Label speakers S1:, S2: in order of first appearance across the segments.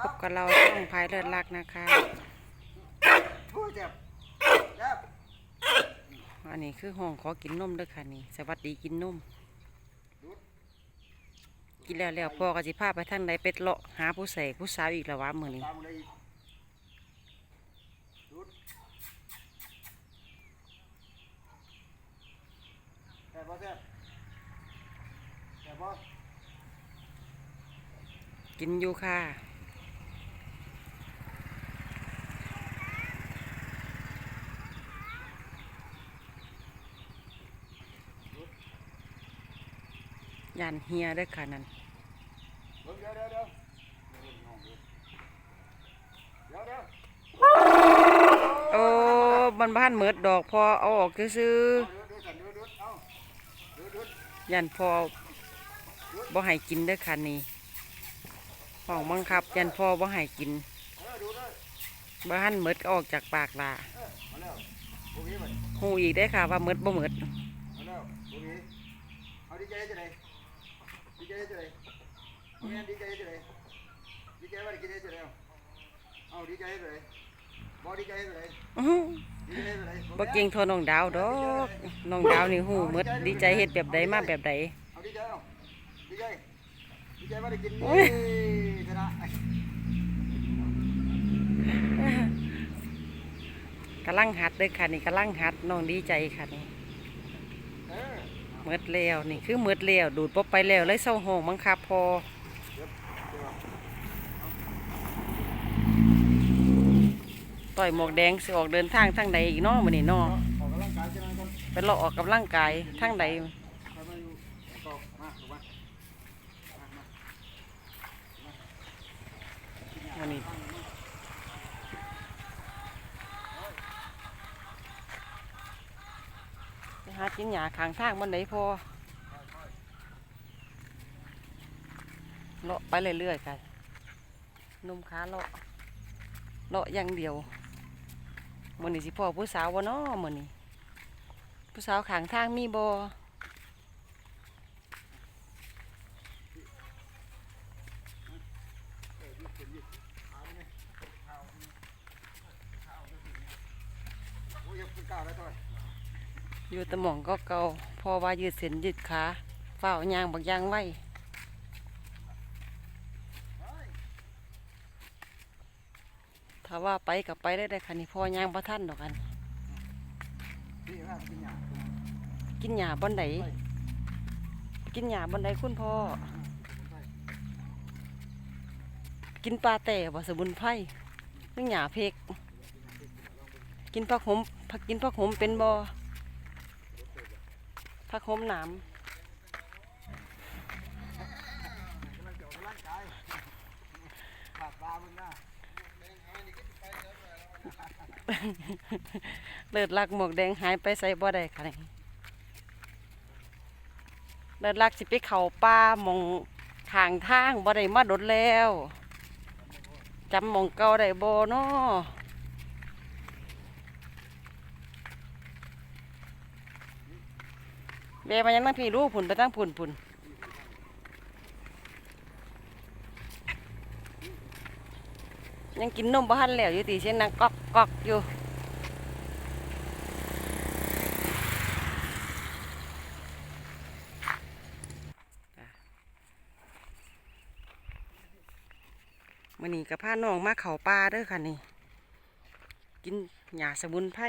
S1: พบกับเราช่องพายเลิศรักนะคะ
S2: อั
S1: นนี้คือห้องขอกินนมเด้วยค่ะนี่สวัสดีกินนมกินแล้วแล้วพ่อก็สิพาไปทางใดเป็ดเลาะหาผู้ใส่ผู้สาวอีกแล้ววะมือนี้
S2: ตามมาเลยอีกหยุดแซ่บบ่แซ่บแซ่บบ่
S1: กินอยู่ค่ะ ยันเฮียด้วยค่ะนั่นโอ้มันบ้านเหมิดดอกพอเอาออกซื้อ
S2: ยัน
S1: พอบ่ให้กินด้อค่ะนี่ห้องบังคับ ยันพอบ่ให้กินบ้านเหมิดก็ออกจากปากลาหูอีกได้ค่ะว่าเหมิดบ่เหมิด
S2: เอาดีใจจะไหน ใจจะไหนเอาแม่นดีใจจะไหนดีใจว่าดีใจจะไหนเอาเอาดีใจจะไหนบ่ดีใจจะไหน
S1: อื้อหือ
S2: ดีใจจะไหน
S1: บ่เก่งเทอน้องดาวดอกน้องดาวนี่หูเหมิดดีใจเฮ็ดแบบใดมาแบบใด
S2: เอาดีใจเอาดีใจดีใจว่าได้กิน
S1: โอ้ย
S2: ชนะ
S1: กำลังหัดเด้อค่ะนี่กำลังหัดน้องดีใจค่ะนี่
S2: เออ
S1: เมิดแล้วนี่คือเมิดแล้วดูดปบไปแล้วเลยเศร้าห้องบังคับพอต่อยหมวกแดงสิออกเดินทางทางใดอีกนาะมื้อนี่น
S2: อกกำลังกายใช่ไหมครับ
S1: ไปเลาะออกกับร่างกายทางใด
S2: ใครมาอยู่ก็มาถูกไหมมามา
S1: มื้อนี้ไปหา กินหญ้าข้างทางบนไดพอเลาะไปเรื่อยๆกันนุ่มขาเลาะเลาะอย่างเดียวมื้อนี้สิพ่อผู้สาวบ่เนาะมือนี้ผู้สาวข้างทางมีบ่
S2: โอ้ยยังเป็นก้าวแล้วตัว
S1: อยู่ตะหม่องก็เก่าพอว่ายืดเส้นยืดขาเฝ้ายางบักยางไว้ถ้าว่าไปกับไปได้ได้ค่ะนี่พอยางประท่านดอกกัน
S2: กินหยา
S1: กินหญ้าบนไดกินหญ้าบนไดคุณพ่อ กินปลาแต่บ่สมุนไพรเรื่องหญ้าเพก กินผักหอมผักกินผักหอมเป็นบ่ ผักหมหนาม
S2: กำลังจะอดปลามึงนะ
S1: เลิศลักหมวกแดงหายไปใส่บ่ได้ค่ะเลิศลักสิไปเขาป่าหมองทางทางบ่ได้มาดดแล้วจำหมองเก่าได้บ่เนาะ เบมายังนั่งพี่รู้ผุนไปตั้งผุนผุนยังกินนมบ่ทันแล้วอยู่ตีเช่นนางก๊อกก๊อกอยู่มื่อนี้กับพาน้องมาเขาป่าเด้อค่ะนี่ กินหญ้าสมุนไพร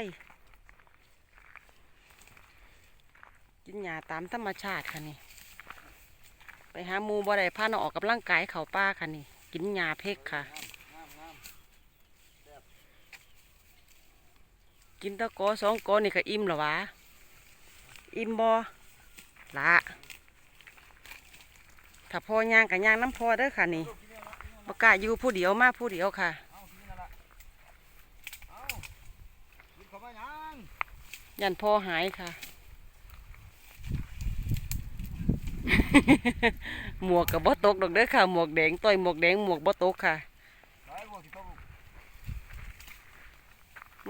S1: กินหญ้าตามธรรมชาติค่ะนี่ ไปหาหมูบ่ได้พาน้องออกกำลังกายเขาป่าค่ะนี่ กินหญ้าเพกค่ะ
S2: งามงาม
S1: กินตะโกสองโกนี่ก็อิ่มแล้ววะ อิ่มบ่ละถ้าพ่อย่างกับย่างน้ำพอเด้อค่ะนี่บกล้าอยู่ผู้เดียวมาผู้เดียวค่ะ
S2: เอาทีนั่นละเอาหยิบเข้ามายัง
S1: ยันพ่อหายค่ะ หมวกกับบ่ตกดอกเด้อค่ะ หมวกแดงต่อยหมวกแดงหมวกบ่ตกค่ะ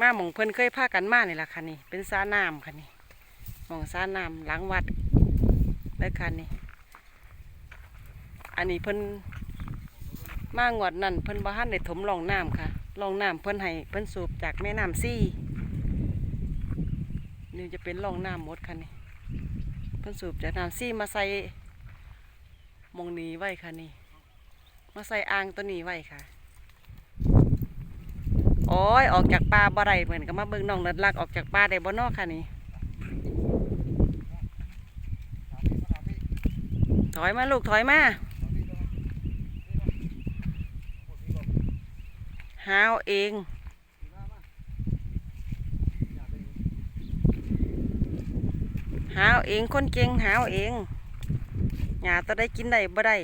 S1: มาหมองเพิ่นเคยพากันมานี่ล่ะค่ะนี่ เป็นสาน้ำค่ะนี่หมองสาน้ำหลังวัดเด้อค่ะนี่ อันนี้เพิ่นมางวดนั่นเพิ่นบ่ทันได้ถมรองน้ำค่ะรองน้ำเพิ่นให้เพิ่นสูบจากแม่น้ำซี่นี่จะเป็นรองน้ำหมดค่ะนี่เพิ่นสูบจากน้ำซี่มาใส่ มองนี้ไว้ค่ะนี่ มาใส่อ่างตัวนี้ไว้ค่ะโอ้ยออกจากป่าบ่ได้เหมือนกับมาเบิ่งน้องเลิศลักออกจากป่าได้บ่นอกค่ะนี่ถอยมาลูกถอยมาหาเอาเองหาเอาเองคนเก่งหาเอาเอง หยาตัวได้กินได้บ่ได้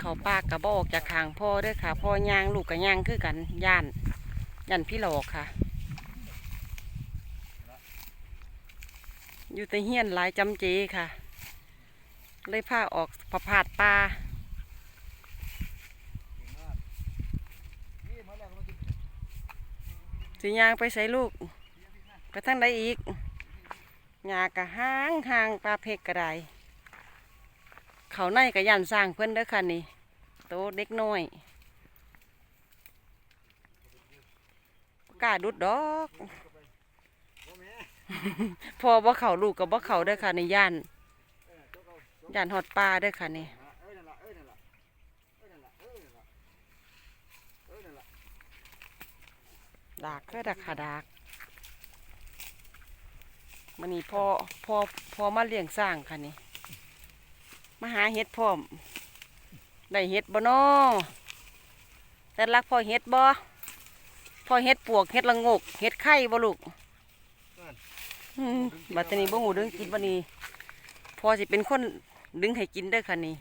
S1: เขาปากกระบอกจากขางพ่อเด้วยค่ะ พ่อย่างลูกกับย่างคือกันย่านย่านพี่หลอกค่ะ อยู่แต่เฮียนหลายจำเจค่ะ เลยพาออกประพาดปลา
S2: นี่าแล้วก็มา
S1: สิย่างไปใส่ลูก ไปทางใดอีกหยากะห้างห่างปลาเพกกระไดเขาในกะยันสร้างเพิ่นเด้อค่ะนี่โตเด็กน้อยบ่กล้าดุดดอก
S2: โอ้แม่
S1: พอบ่เขาลูกกับบ่เขาเด้อค่ะนี่ย่าน
S2: เออโจ๊กเอาโจ๊ก
S1: ย่านฮอดปลาเด้อค่ะนี่
S2: เอ้ยนั่นละเอ้ยนั่นละเอ้ยนั่นละเอ้ยนั่นละเอ้ยนั่นละ
S1: ดากก็ดักขาดาก มันนี่พอพอพอมาเลี้ยงสร้างค่ะนี่มาหาเห็ดพร้อมได้เห็ดบ่นอแต่รักพอเห็ดบ่พอเห็ดปวกเห็ดละงกเห็ดไข่บ่ลูกบัดนี้บ่หูดึงกินบ่นี้ พอสิเป็นคนดึงให้กินเด้ค่ะนี่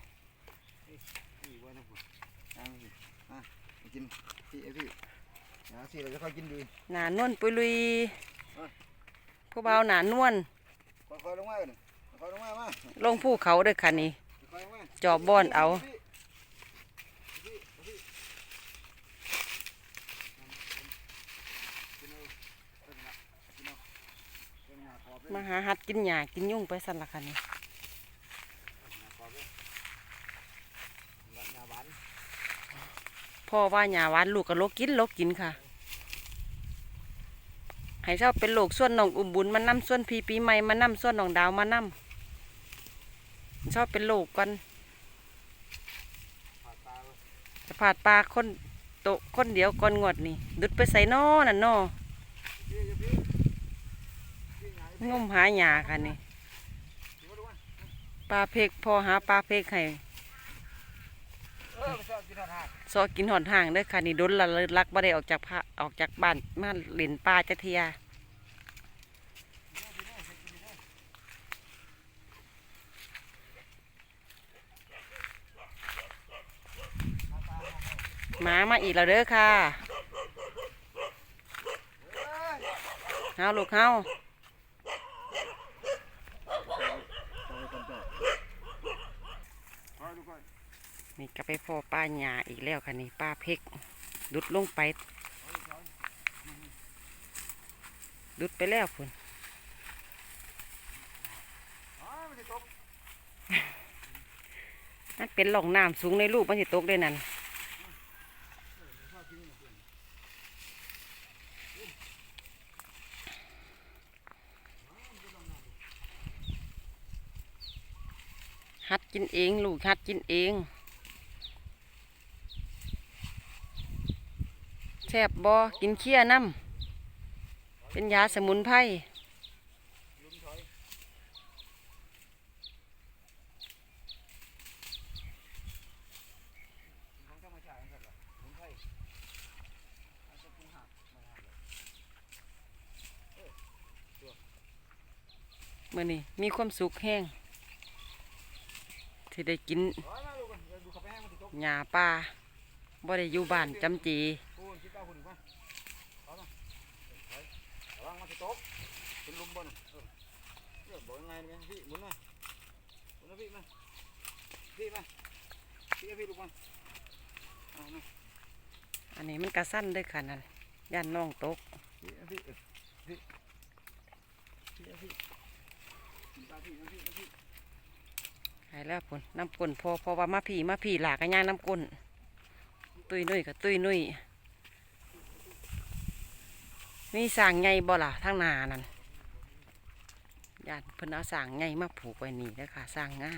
S2: กินพี่เอพี่นะสิเราจะค่อยกินดี
S1: หนานวลปุยลุย ผู้เบาวหนานวล
S2: ค่อยๆลงมาเลยค่อยๆลงมามา
S1: ลงภูเขาเด้อค่ะนี่
S2: ค่อยๆลงมา
S1: จอบบ่อนเอา
S2: พี่พี่พี่กินเอาเอ้ยนั่นละกินเอาเอ้ยนั่นละขอบเลย
S1: มาหาหัดกินหญ้ากินยุ่งไปสั่นละค่ะนี่
S2: ขอบเลยนั่นละหน้าหวาน
S1: พ่อว่าหญ้าหวานลูกก็โลกกินโลกกินค่ะ ให้ชอบเป็นโลกส่วนหนองอุ้มบุญมานำส่วนพีปีใหม่มานำส่วนหนองดาวมานำชอบเป็นโลกกัน
S2: ผ่าตาเลย
S1: จะผาดปลาคนโตคนเดียวก่อนงวดนี่ดุดไปใส่นอนั่นนอ
S2: พี่อย่าพี่พี่ไง
S1: มหาหญ้าค่ะนี่
S2: พี่มาดูมา
S1: ปลาเพกพอหาปลาเพกให้
S2: ซอกินหาด
S1: ซอกินหอนห่างเด้อค่ะนี่ดุลละเลยลักบ่ได้ออกจากพระออกจากบ้านมาเล่นปลาจะเทียหมามาอีกแล้วเด้อค่ะ
S2: เอ้ย
S1: เฮาลูกเฮา
S2: เอาดูก่อน
S1: นี่ก็ไปพอปลาหยาอีกแล้วค่ะนี่ปลาเพกดุดลงไป ดุดไปแล้วพุ่น
S2: อ๋อมันจะตก
S1: นั่นเป็นหล่องน้ำสูงในลูกมันสิตกได้นั่นหัดกินเอง ลูกหัดกินเอง ซ่บบอกินเคี้ยน้ำเป็นยาสมุนไพร
S2: เมื่
S1: อนี้มีความสุขแห้งที่ได้กิน
S2: ห
S1: ญ้าป่าบ่ได้อยู่บ้านจำจี
S2: เอาคนอีกมั้ยเอามาถอยระวังมันจะตกเป็นลุมบนเออเดี๋ยวบอกยังไงเนี่ยพี่หมุนมาหมุนมาพี่มาพี่มาพี่เอาพี่ลูกมาเอามา
S1: อันนี้มันกระสั้นเด้วยค่ะนั่นย่านน้องตก
S2: พี่เอาพี่เออพี่พี่เอาพี่ไปตาพี่น้ำพี่น้ำพี่
S1: หายแล้วผลน้ำก้นพอพอว่ามาพี่มาพี่หลากกันย่างน้ำก้นตุยนุ่ยกับตุยนุ่ย มีสางไงบ่ล่ะทางนานั่นญาติเพิ่นเอาสางไงมาผูกไว้นี่แล้วค่ะสางง่า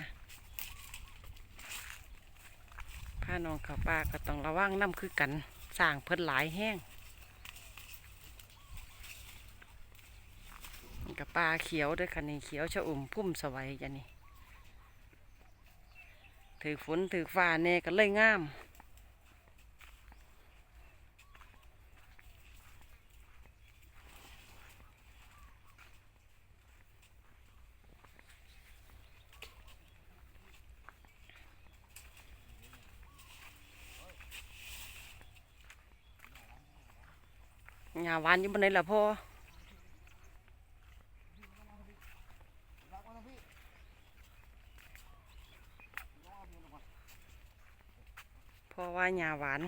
S1: พานองเขาป่าก็ต้องระวังน้ำคือกันสางเพิ่นหลายแห้งกับปลาเขียวด้วยค่ะนี่เขียวชะอุ่มพุ่มสวัยจ้ะนี่ถือฝนถือฟ้าแน่ก็เลยงาม หญ้าหวานอยู่บนไหนล่ะพ่อ
S2: พ่อ
S1: พ่อว่าหญ้าหวาน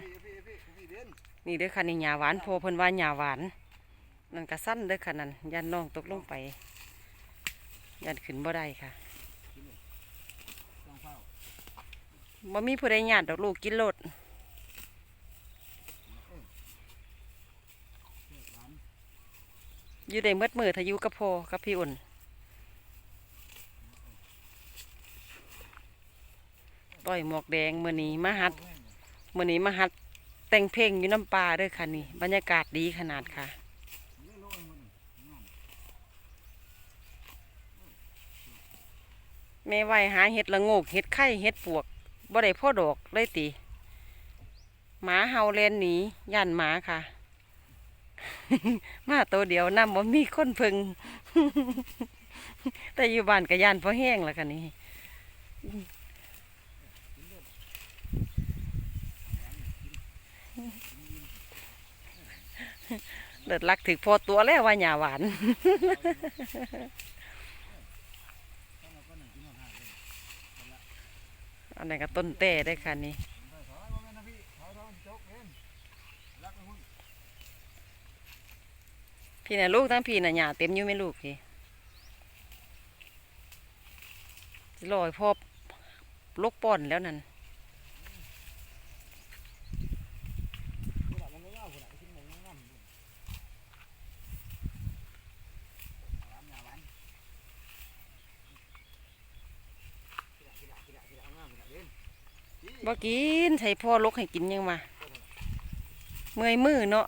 S2: นี่
S1: เด้อค่ะนี่หญ้าหวานพ่อเพิ่นว่าหญ้าหวานนั่นก็สั้นเด้อค่ะนั่นยันน้องตกลงไป ยันขึ้นบ่ได้ค่ะบ่มีผู้ใดหญาติดอกลูกกินโลด อยู่ได้เมื่อมือถ้ายู่กับพอกับพี่อุ่นต่อยหมวกแดงมื้อนี้มาหัดมื้อนี้มาหัดแต่งเพลงอยู่น้ำปลาด้อค่ะนี่ บรรยากาศดีขนาดค่ะแม่ไหวหาเห็ดละโงกเห็ดไข่เห็ดปวกบ่ได้พ่อดอกเลยติหมาเฮาเลนหนีย่านหมาค่ะ มาตัวเดียวนำบ่มีคนพึงแต่อยู่บ้านก็ยานพอแห้งแล้วค่ะนี่เลิศลักถึกพอตัวแล้วว่าหยาหวานอันไหนก็ต้นเต้ได้ค่ะนี่
S2: ถอยมาแม่น้ำพี่ถอยถอยจกเด่นรักไปหุ่น
S1: พี่น่ะลูกทั้งพี่น่ะหญ้าเต็มอยู่ไม่ลูกพี่ลอยพบลูกป่อนแล้วนั่นบ่กินใช่พ่อลูกให้กินยังมา เมื่อยมือเนาะ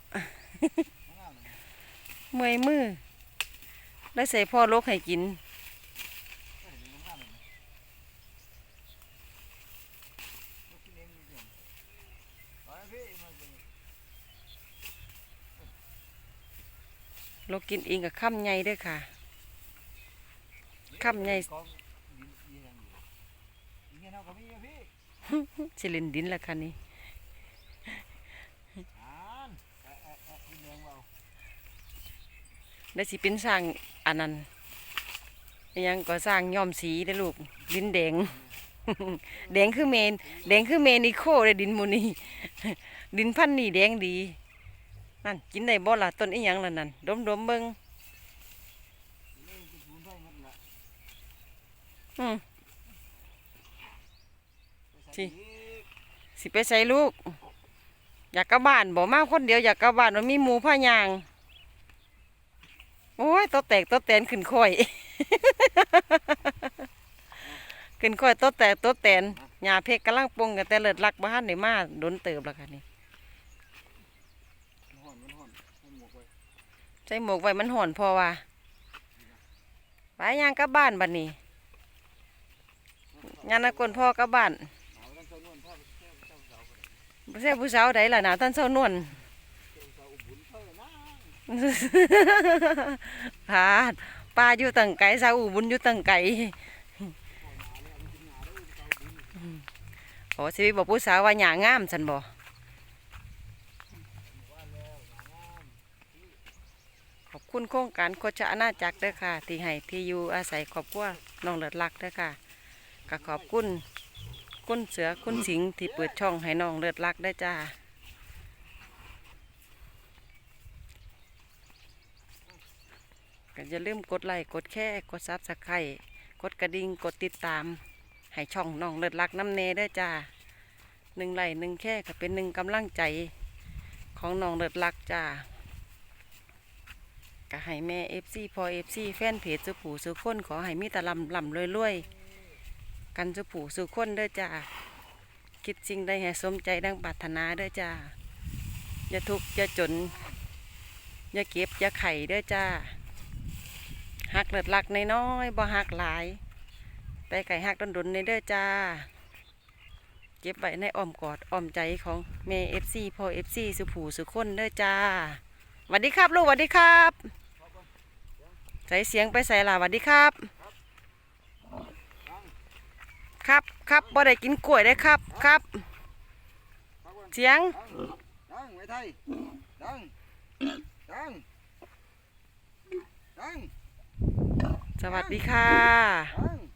S2: เมื่
S1: อยมือได้ใส่พ่อลกให้กิน
S2: ลกกินเองกั
S1: บข้ามไงด้วยค่ะ
S2: ข้ามไง
S1: สิลินดินละคันนี้
S2: อ่านเอะเอะเอะดินแดงเบา
S1: แล้สิเป็นสร้างอันนั้นยังก็สร้างย้อมสีได้ลูกดินแดงแดงคือเมนแดงคือเมนิโคเลยดินมูนีดินพันนี่แดงดีนั่นกินได้บ่ล่ะต้นอีหยังล่ะนั่นดมดมเบิ่งอืมสิ
S2: สิ
S1: ไปใส่ลูก อยากกลับบ้านบ่มาคนเดียวอยากกลับบ้านมันมีหมูผ้ายาง โอ้ยตัวแตกตัวแตนขึ้นค่อย ขึ้นค่อยตัวแตกตัวแตนหญ้าเพกกำลังปรุงกันแต่เลิศลักบ้านได้มาโดนเติบแล้วค่ะนี่
S2: มันห่อนมันห่อนให้หมวกไว้
S1: ใส่หมวกไว้มันห่อนพอว่าไปย่างกลับบ้านบัดนี้ยานกลพ่อกลับบ้าน
S2: เอาตั้งเจ้านวลพ่อไปเที่ยวเจ้าสาวก็ได้
S1: บ่ใช่ผู้สาวใดล่ะหนาท่านเศร้านวล
S2: เจ้าสาวอุบลเท่านะ
S1: พาดป้าอยู่ตั้งไกลสาวอุบุญอยู่ตั้งไกลโอ้สิบอกผู้สาวว่าหยางามฉันบ่ขอบคุณโครงการโคชอาณาจักรเด้อค่ะ ที่ให้ที่อยู่อาศัยครอบครัวน้องเลิศลักเด้อค่ะก็ขอบคุณคุณเสือคุณสิงห์ที่เปิดช่องให้น้องเลิศลักได้จ้า ก็อย่าลืมกดไลค์กดแชร์กดซับสไครต์กดกระดิ่งกดติดตาม ให้ช่องน้องเลิศรักน้ำเนเด้จ้าหนึ่งไลค์หนึ่งแค่ก็เป็นหนึ่งกำลังใจของน้องเลิศรักจ้าก็ให้แม่เอฟซีพอเอฟซีแฟนเพจสุผูสุขคนขอให้มีต่ลำลำรวยรวยๆกันสุผูสุขคนเด้อจ้าคิดสิ่งใดให้สมใจดังปรารถนาเด้อจ้าอย่าทุกข์อย่าจน อย่าเก็บอย่าไข่เด้อจ้า หักเลิศรักน้อยๆบ่หักหลาย ไปไก่หักดนดนในเด้อจ้า เก็บไว้ในอ้อมกอดอ้อมใจของแม่เอฟซีพ่อเอฟซีสุผูสุคนเด้อจ้าสวัสดีครับลูกสวัสดีครับ ใส่เสียงไปใส่ล่ะสวัสดีครับ ครับครับบ่ได้กินกล้วยได้ครับครับ เสียง
S2: ดังไว้ไทยดังดังดัง
S1: สวัสดีค่ะ